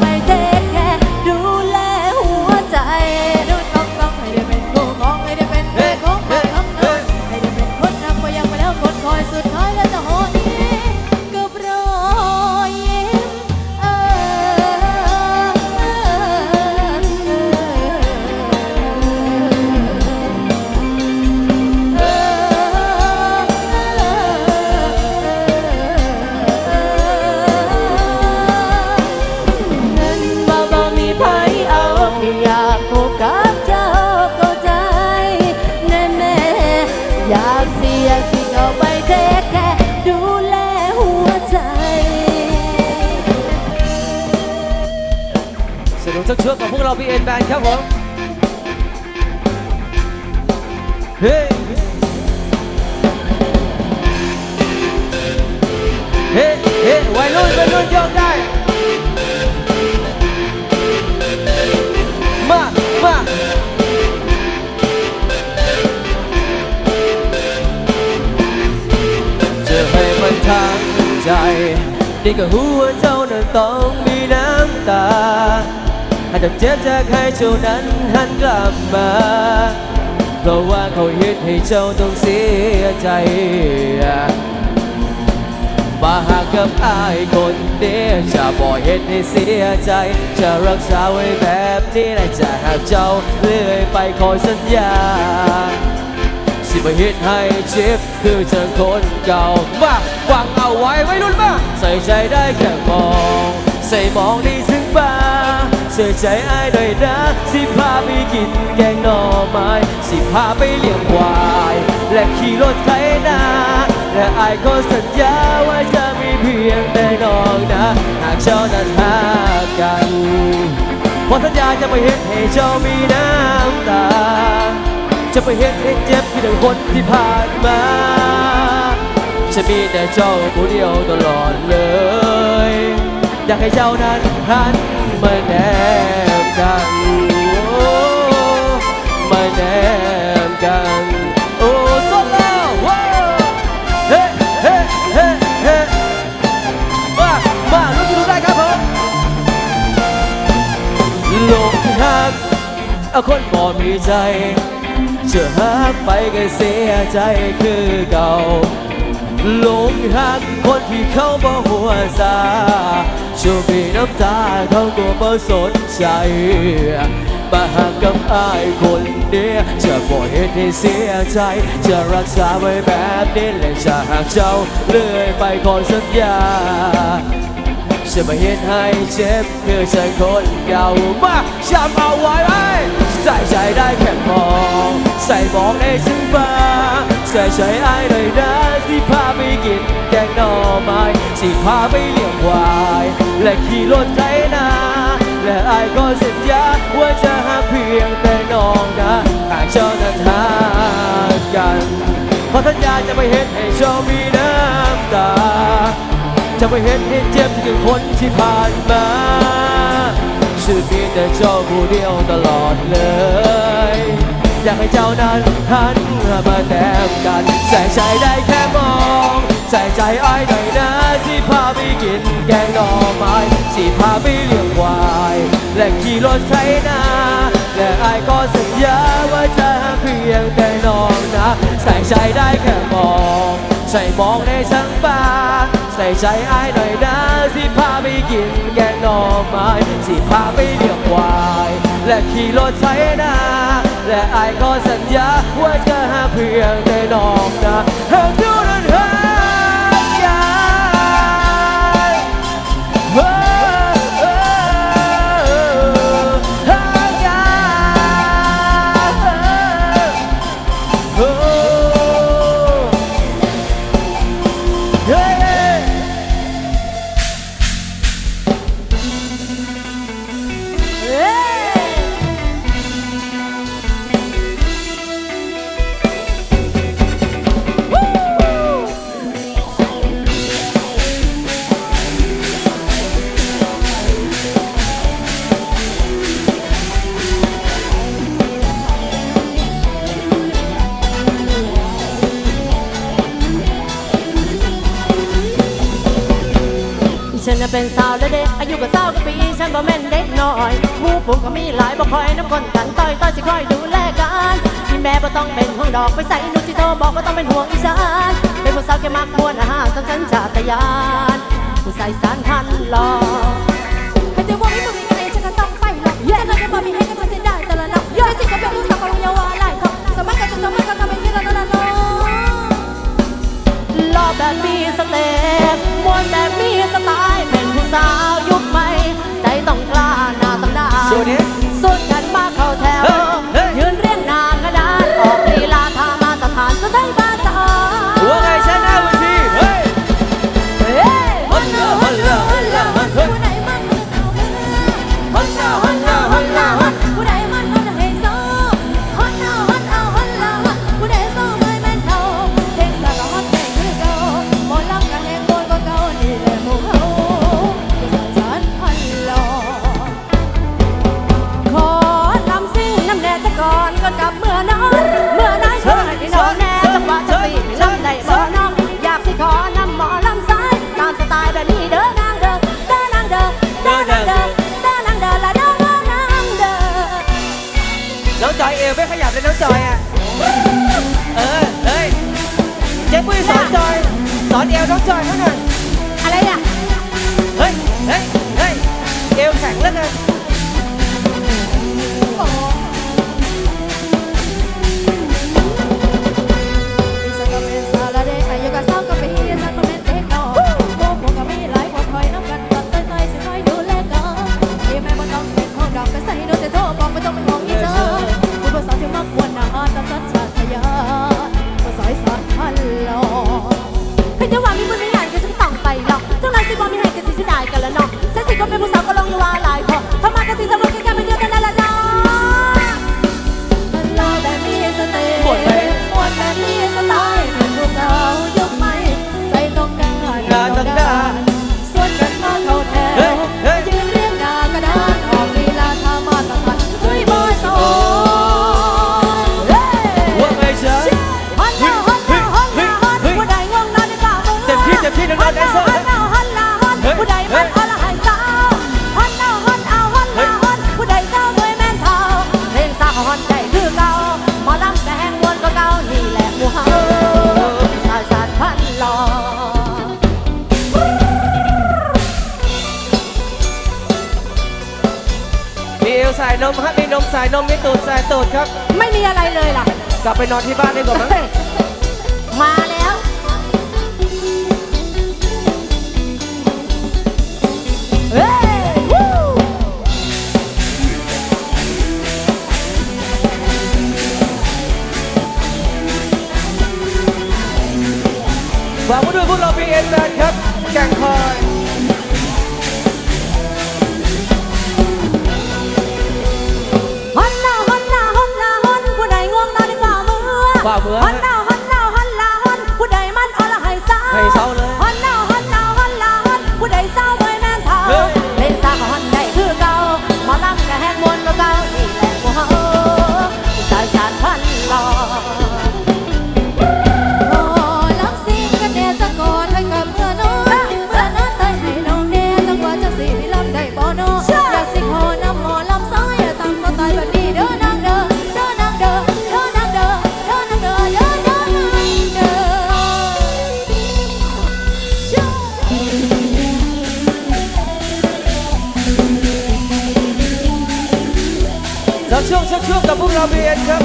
เสนุกสักช่วงกับพวกเราพีเอ็นแบนครับผมเฮ้เฮ้เฮ้วัยรุ่นวัยรุ่นโยกได้ มามาจะให้มันทางใจนี่ก็หัวาเจ้ ถ้าจะเจ็บจากใครเจ้านั้นหันกลับมา เพราะว่าเขาเฮ็ดให้เจ้าต้องเสียใจมาหากับอายคนเดียวจะบ่เฮ็ดให้เสียใจ จะรักษาไว้แบบนี้และจะหากเจ้าเรื่อยไปขอสัญญา สิบ่เฮ็ดให้เจ็บคือเจอคนเก่ามาฟังเอาไว้ไว้รุ่นมาใส่ใจได้แค่มอง ใส่มองนี่ถึงบ้ เสียใจอ้ายหน่อยนะสิพาไปกินแกงหน่อไม้สิพาไปเลี้ยงควายและขี่รถไถนาและอายก็สัญญาว่าจะมีเพียงแต่น้องนะหากเจ้านั้นหากันเพอสัญญาจะไม่เห็นให้เจ้ามีน้ำตา จะไปเห็นเองเจ็บที่หนึ่งคนที่ผ่านมาจะมีแต่เจ้าผู้เดียวตลอดเลย อยากให้เจ้านั้นหัน มาแนบกันโอ้มาแนบกันโอ้สดแล้วว้าเฮ้เฮ้เฮ้เฮ้มามาลุกขึ้นได้ครับผมหลงหักเอาคนบ่มีใจจะหักไปก็เสียใจคือเก่าหลงหักคนที่เขาบ่หัวซา ช่วงมีน้ำตาเขาก็บ่สนใจ มาหักกับอายคนเดียวจะบ่เห็นให้เสียใจ จะรักษาไว้แบบนี้และจะหากเจ้าเลื่อยไปขอสัญญาจะไม่เห็นให้เจ็บเมื่อเจอคนเก่ามาจำเอาไว้ใส่ใจได้แค่มอง ใส่มองในถึงบ้า ใส่ใจไอ้หน่อยนะสิพาไปกินแกงหน่อไม้สิพาไปเลี้ยงควายและขี่รถไถนาและไอ้ก็สัญญาว่าจะหาเพียงแต่น้องนะหากเจ้านั้นหากันเพราะสัญญาจะไม่เห็นให้เจ้ามีน้ำตา จะไม่เห็นให้เจ็บถึงคนที่ผ่านมาชื่อมีแต่เจ้าผู้เดียวตลอดเลย อยากให้เจ้านั้นหันมาแนบกันใส่ใจได้แค่มองใส่ใจอ้ายหน่อยนะสิพาไปกินแกงหน่อไม้สิพาไปเลี้ยงควายและขี่รถไถนาและอ้ายก็สัญญาว่าจะเพียงแต่น้องนะใส่ใจได้แค่มองใส่มองในทั้งบ้าใส่ใจอ้ายหน่อยนะสิพาไปกินแกงหน่อไม้สิพาไปเลี้ยงควายและขี่รถไถนา และไอ้ายก็สัญญาว่าจะหาเพียงแต่นอกนะหากดูนั้นหา เป็นสาวและเด็กอายุก็เศร้ากับปีฉันบ่แม่นเด็กน้อยหมู่ผมก็มีหลายบ่คอยน้ำคนกันต่อยต่อยสิคอยดูแลกันที่แม่บ่ต้องเป็นห่วงดอกไปใส่หนูสิโทรบอกว่าต้องเป็นห่วงอีสานเป็นผู้สาวแกมักมวนอาหารต้องฉันชาตยานผู้ใส่สารพันหลอก ยเอวไม่ขยับเลยน้องจอยอะ เออ เฮ้ย เจ๊ปุ้ยสอนจอย สอนเอวน้องจอยเขาหน่อยอะไรอะเฮ้ย เฮ้ย เฮ้ย เอวแข็งแล้วไงดิฉันก็เป็นสาวและเด็กอายุก็สาวก็ปีฉันก็เป็นเด็กน้อยหมู่ผมก็มีหลายคนคอยน้ำกันตัดต้อยๆสิคอยดูแลกันที่แม่บ่ต้องเป็นห้องดอกก็ใส่โดนแต่โทรบอกไม่ต้องเป็นห่วง มากวนอาตาตาชาทยาณมาสอยสอนพันหลอเพี่จะว่ามีคนไม่ใหญ่ก็จะไม่ต้องไปหรอกเจ้านายสิบอมีให้กันสิสิได้กันแล้วเนาะฉันสิก็เป็นผู้สาวก็ลองอยู่ว่าหลายพอ นมสายนมมีตูดสายตูดครับ ไม่มีอะไรเลยล่ะ กลับไปนอนที่บ้านดีกว่ามั้งมาแล้ว เฮ้ยวู้ฝากไว้ด้วยพวกเรา BN8 ครับแก่งคอย ฝ่ามือฮันลาฮันลาฮันลาฮันผู้ใดมันอรหันต์สาวให้เศร้าเลย ช่วงกับพวกเรา BN ครับ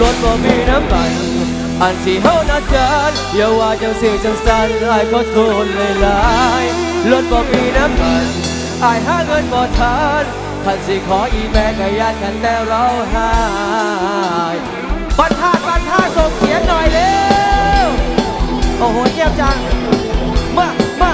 รถบ่มีน้ำมันอันที่เฮานัดกันอย่าว่าจังสิจังสันอายขอโทษหลายรถบ่มีน้ำมันอายหาเงินบ่ทันคันสิขออีแม่ก็ยานกันแต่เราหาย ปันท่าปันท่าส่งเสียงหน่อยเร็ว โอ้โหเยี่ยมจัง มามา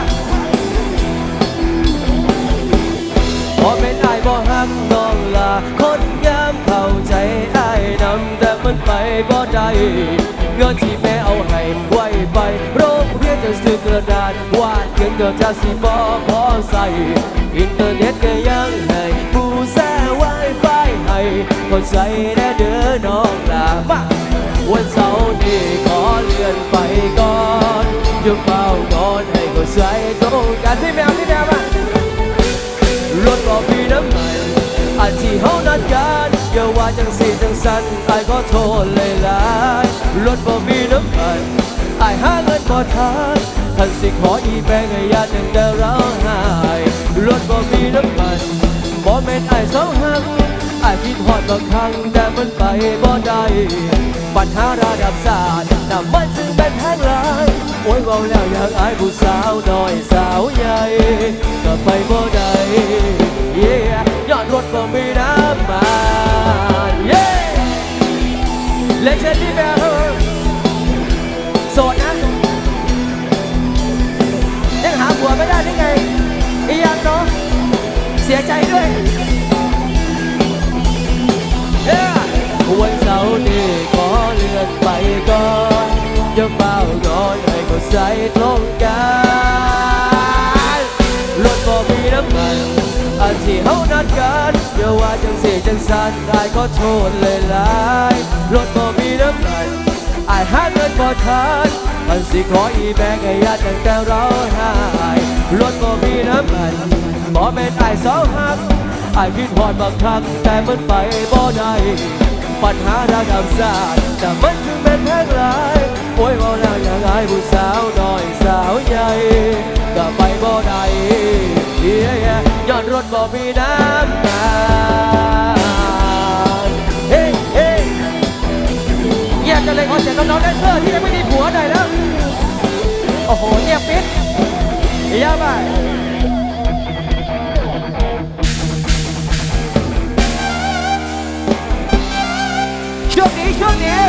พอเป็นไอ้บ่ฮักน้องลา คนงามเข้าใจไอ้นำแต่มันไปบ่ได้เงินที่แม่เอาให้ไว้ไป โรงเรียนจะซื้อกระดาษวาดเขียนเกือบจะสิบ่พอใส่อินเทอร์เน็ตก็ยังให้ผู้แซ่ไวไฟเข้าใจ วันเสาร์นี้ขอเลื่อนไปก่อนยกเฝ้านอนให้เข้าใจตรงกันพี่แมวพี่แมวมารถบอกมีน้ำมันอันที่เฮานัดกันอย่าว่าจังสีจังสันอายขอโทษเลยหลายรถบอกมีน้ำมันอายหาเงินบ่ทันคันสิขออีแบงให้ญาติยังแต่เราหายรถบอกมีน้ำมันบ่แม่นไอายเสาหักอายคิดฮอดบางครั้งแต่มันไปบ่ได้ ปัญหาระดับศาสตร์น่มันจึงเป็นแพงลายโอ้ยเว้าแล้วอยากอายผู้สาวน้อยสาวใหญ่ก็ไปบ่ได้เย้ยอดรถบ่มีน้ำมันเย้เลเจนดี้แบลโสดนะยังหาผัวไม่ได้ได้ไงอียังเนาะเสียใจด้วย อโทษเลยหลายรถบ่มีน้ำมันอายหาเงินบ่ทันมันสิขออีแบงให้ญาติตั้งแต่เราหายรถบ่มีน้ำมันบ่แม่นอายเสาหักอายคิดฮอดบางครั้งแต่มันไปบ่ได้ปัญหาระดับศาสตร์แต่มันถึงเป็นแพงหลายโอ้ยเว่าแล้วอย่างอายผู้สาวน้อยสาวใหญ่ก็ไปบ่ได้เย้ยอดรถบ่มีน้ำตา น้องๆแดนเซอร์ที่ยังไม่มีผัวหน่อยแล้ว โอ้โหเงียบปิดเยี่ยมไปช่วงนี้ช่วงนี้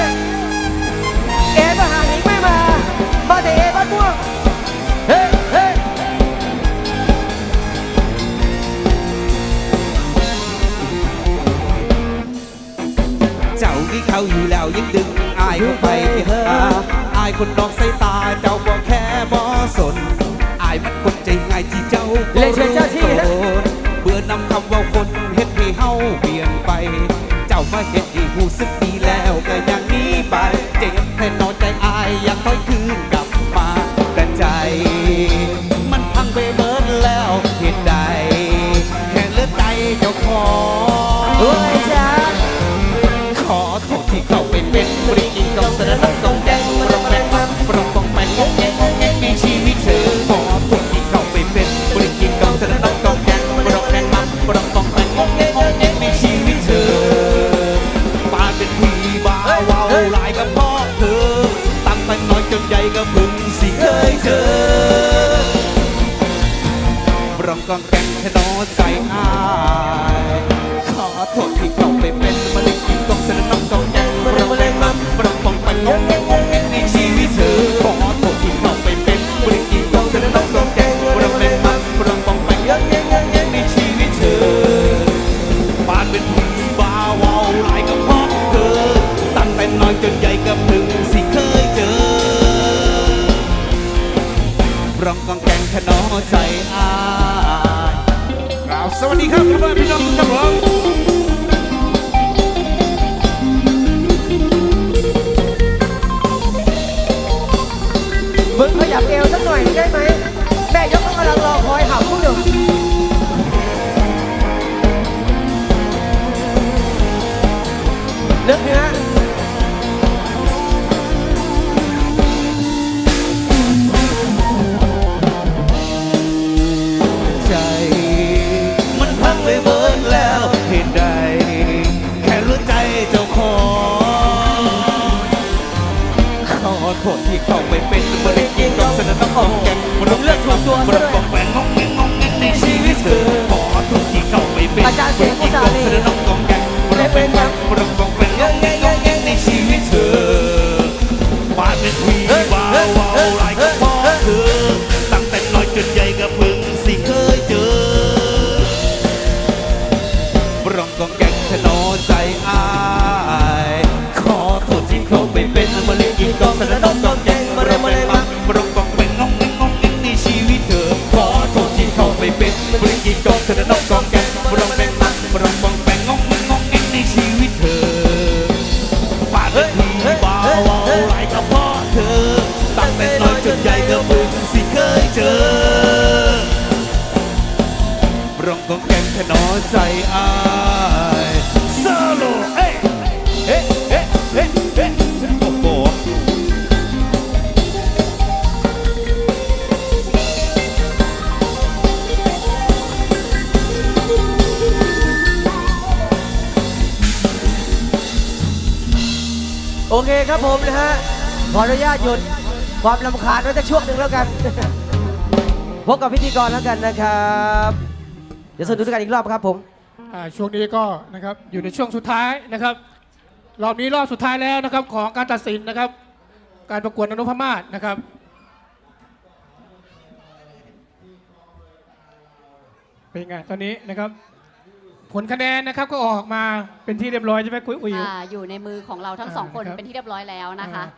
รองกองแกงขนอใจอายครับสวัสดีครับพ่อแม่พี่น้องทุกท่านผมมึงขยับเอวสักหน่อยได้ไหมแม่ยกกำลังรอคอยหาผู้หนึ่งนึกเนื้อ องเลือกถูกตัวระกองแหวนงงเงงงงเงงในชีวิตเธอขอทุกที่เข้าไปเป็นอาจารย์เสียงกุศลนี่บริกินกับสนน้องกองแกงรองเป็นแหวนระกอง แค่น้อยใจอายโซโลเอ๊ะเอ๊ะเอ๊ะเอ๊ะเอ๊ะโอ้โหโอเคครับผมนะฮะ ขออนุญาตหยุดความลำคาญไว้แต่ช่วงหนึ่งแล้วกัน พบกับพิธีกรแล้วกันนะครับ ดี๋ยวสนุกด้วยกันอีกรอบครับผมอ่าช่วงนี้ก็นะครับอยู่ในช่วงสุดท้ายนะครับรอบนี้รอบสุดท้ายแล้วนะครับของการตัดสินนะครับ การประกวดอนุพมาศนะครับ เป็นไงตอนนี้นะครับ ผลคะแนนนะครับก็ออกมาเป็นที่เรียบร้อยใช่ไหมคุยอุ๋ย อ่าอยู่ในมือของเราทั้งสองคนอ่าครับ เป็นที่เรียบร้อยแล้วนะคะ อ่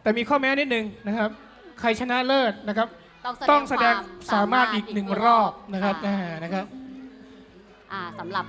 าแต่มีข้อแม้นิดนึงนะครับ ใครชนะเลิศนะครับ ต้องต้องแสดงควสามารถอีกหนึ่งรอบนะครับค่ะอ่านะครับอ่า สำหรับ